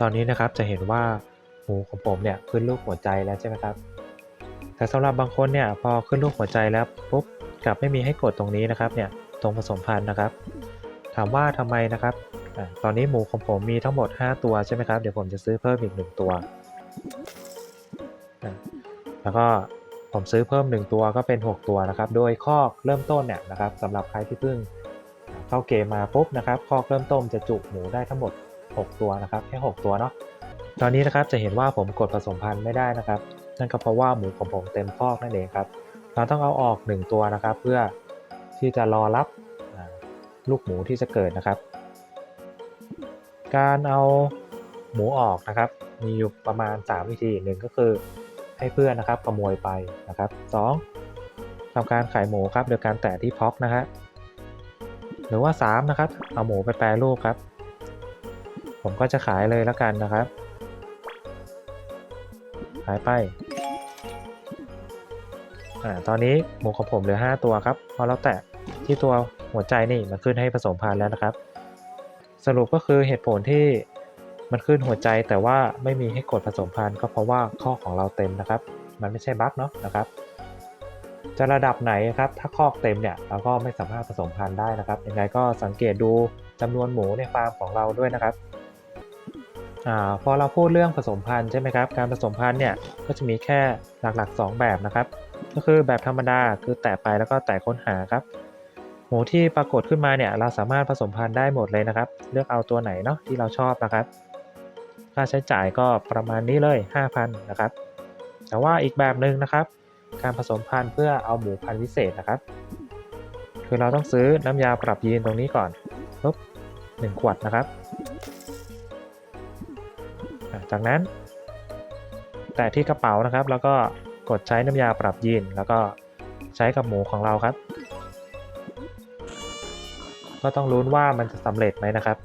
ตอนนี้นะครับจะเห็นว่าหมูของผมเนี่ยขึ้นรูปหัวใจแล้วใช่ไหมครับ แต่สำหรับบางคนเนี่ยพอขึ้นรูปหัวใจแล้วปุ๊บกลับไม่มีให้กดตรงนี้นะครับเนี่ยตรงผสมพันธุ์นะครับ ถามว่าทำไมนะครับอตอนนี้หมูของผมมีทั้งหมด 5 ตัวใช่ไหมครับเดี๋ยวผมจะซื้อเพิ่มอีก 1 ตัว แล้วก็ผมซื้อเพิ่ม 1 ตัวก็เป็น 6 ตัวนะครับ โดยคอกเริ่มต้นเนี่ยนะครับสำหรับใครที่เพิ่งเข้าเกมมาปุ๊บนะครับคอกเริ่มต้นจะจุหมูได้ทั้งหมด 6 ตัวนะครับแค่ 6 ตัวเนาะตอนนี้นะครับจะเห็นว่าผมกดผสมพันธุ์ไม่ได้นะครับ นั่นก็เพราะว่าหมูของผมเต็มคอกนั่นเองครับ เราต้องเอาออก 1 ตัวนะครับ เพื่อที่จะรอรับลูกหมูที่จะเกิดนะครับ การเอาหมูออกนะครับ มีอยู่ประมาณ 3 วิธีหนึ่งก็คือให้เพื่อนนะครับขโมยไปนะครับ 2. ทำการขายหมูครับโดยการแตะที่พ็อกนะฮะหรือว่า 3 นะครับ เอาหมูไปแปรรูปครับ ผมก็จะขายเลยแล้วกันนะครับ ขายไป อ่า ตอนนี้หมูของผมเหลือ 5 ตัวครับ พอเราแตะที่ตัวหัวใจนี่มันขึ้นให้ผสมพันธุ์แล้วนะครับ สรุปก็คือเหตุผลที่มันขึ้นหัวใจแต่ว่าไม่มีให้กดผสมพันธุ์ก็เพราะว่าข้อของเราเต็มนะครับ มันไม่ใช่บั๊กเนาะนะครับจะระดับไหนครับ ถ้าคอกเต็มเนี่ยเราก็ไม่สามารถผสมพันธุ์ได้นะครับยังไงก็สังเกตดูจำนวนหมูในฟาร์มของเราด้วยนะครับ อาพอเราพูดเรื่องผสมพันธุ์ใช่ไหมครับ การผสมพันธุ์เนี่ยก็จะมีแค่หลักๆ 2 แบบนะครับ ก็คือแบบธรรมดาคือแตะไปแล้วก็แตะค้นหาครับ หมูที่ปรากฏขึ้นมาเนี่ยเราสามารถผสมพันธุ์ได้หมดเลยนะครับ เลือกเอาตัวไหนเนาะที่เราชอบนะครับ ค่าใช้จ่ายก็ประมาณนี้เลย 5,000 นะครับ แต่ว่าอีกแบบหนึ่งนะครับ การผสมพันธุ์เพื่อเอาหมูพันธุ์พิเศษนะครับ คือเราต้องซื้อน้ำยาปรับยีนตรงนี้ก่อนปุ๊บหนึ่งขวดนะครับ จากนั้น แตะที่กระเป๋านะครับ แล้วก็กดใช้น้ำยาปรับยีนแล้วก็ใช้กับหมูของเราครับ ก็ต้องลุ้นว่ามันจะสำเร็จไหมนะครับ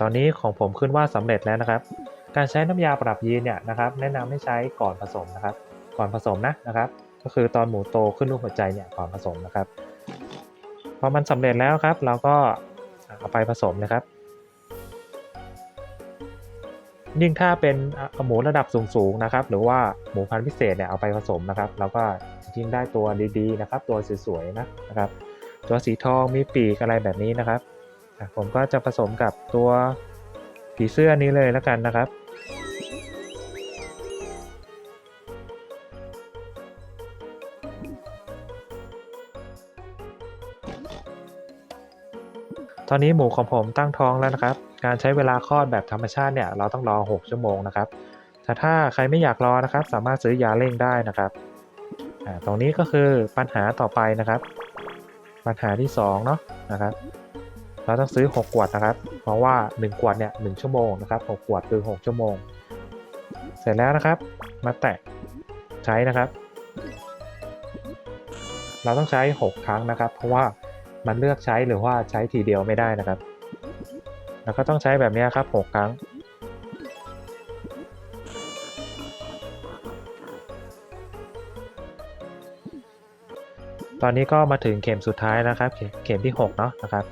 ตอนนี้ของผมขึ้นว่าสำเร็จแล้วนะครับ การใช้น้ำยาปรับยีนเนี่ยนะครับ แนะนำให้ใช้ก่อนผสมนะครับ ก่อนผสมนะนะครับ ก็คือตอนหมูโตขึ้นลูกหัวใจเนี่ยก่อนผสมนะครับพอมันสำเร็จแล้วครับ เราก็ เอาไปผสมนะครับ ยิ่งถ้าเป็นหมูระดับสูงๆนะครับ หรือว่าหมูพันธุ์พิเศษเนี่ยเอาไปผสมนะครับ เราก็ยิ่งได้ตัวดีๆนะครับ ตัวสวยๆนะนะครับ ตัวสีทองมีปีกอะไรแบบนี้นะครับผมก็จะผสมกับตัวผีเสื้อนี้เลยแล้วกันนะครับ ตอนนี้หมูของผมตั้งท้องแล้วนะครับ การใช้เวลาคลอดแบบธรรมชาติเนี่ยเราต้องรอ 6 ชั่วโมงนะครับ แต่ถ้าใครไม่อยากรอนะครับ สามารถซื้อยาเร่งได้นะครับอ่าตรงนี้ก็คือปัญหาต่อไปนะครับ ปัญหาที่2เนาะนะครับ เราต้องซื้อ 6 ขวดนะครับ เพราะว่า 1 ขวดเนี่ย1ชั่วโมงนะครับ 6 ขวดคือ 6 ชั่วโมง เสร็จแล้วนะครับ มาแตะใช้นะครับ เราต้องใช้ 6 ครั้งนะครับ เพราะว่า มันเลือกใช้หรือว่าใช้ทีเดียวไม่ได้นะครับ แล้วก็ต้องใช้แบบนี้ครับ 6 ครั้ง ตอนนี้ก็มาถึงเข็มสุดท้ายนะครับ เข็มที่ 6 เนาะนะครับ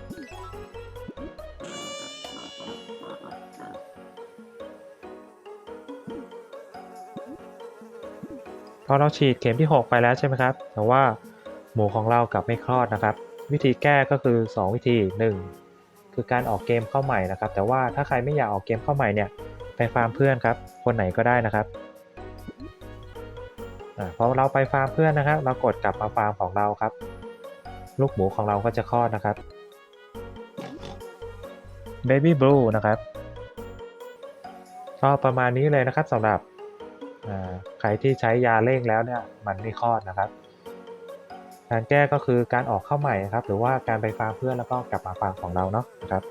พอเราฉีดเข็มที่ 6 ไปแล้วใช่ไหมครับ แต่ว่าหมูของเรากลับไม่คลอดนะครับ วิธีแก้ก็คือ 2 วิธี 1 คือการออกเกมเข้าใหม่นะครับ แต่ว่าถ้าใครไม่อยากออกเกมเข้าใหม่เนี่ยไปฟาร์มเพื่อนครับ คนไหนก็ได้นะครับอพอเราไปฟาร์มเพื่อนนะครับ เรากดกลับมาฟาร์มของเราครับ ลูกหมูของเราก็จะคลอดนะครับ Baby Blue นะครับก็ประมาณนี้เลยนะครับสำหรับใครที่ใช้ยาเร่งแล้วเนี่ยมันไม่คลอดนะครับ การแก้ก็คือการออกเข้าใหม่ครับ หรือว่าการไปฟาร์มเพื่อนแล้วก็กลับมาฟาร์มของเราเนาะครับ